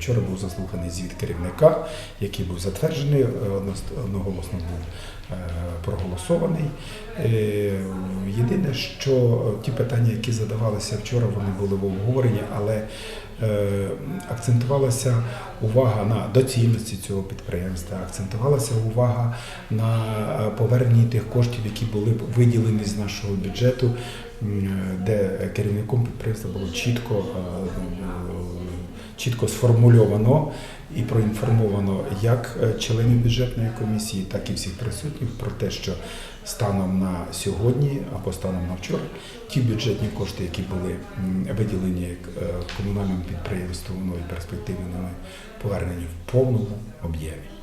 Вчора був заслуханий звіт керівника, який був затверджений, е, одноголосно був е, проголосований. Е, Єдине, що ті питання, які задавалися вчора, вони були в обговоренні, але акцентувалася увага на доцільності цього підприємства, акцентувалася увага на поверненні тих коштів, які були виділені з нашого бюджету, де керівником підприємства було чітко. Чітко сформульовано і проінформовано як е, членів бюджетної комісії, так і всіх присутніх про те, що станом на сьогодні або станом на вчора ті бюджетні кошти, які були виділені е, комунальним підприємством нової перспективи, повернені в повному об'ємі.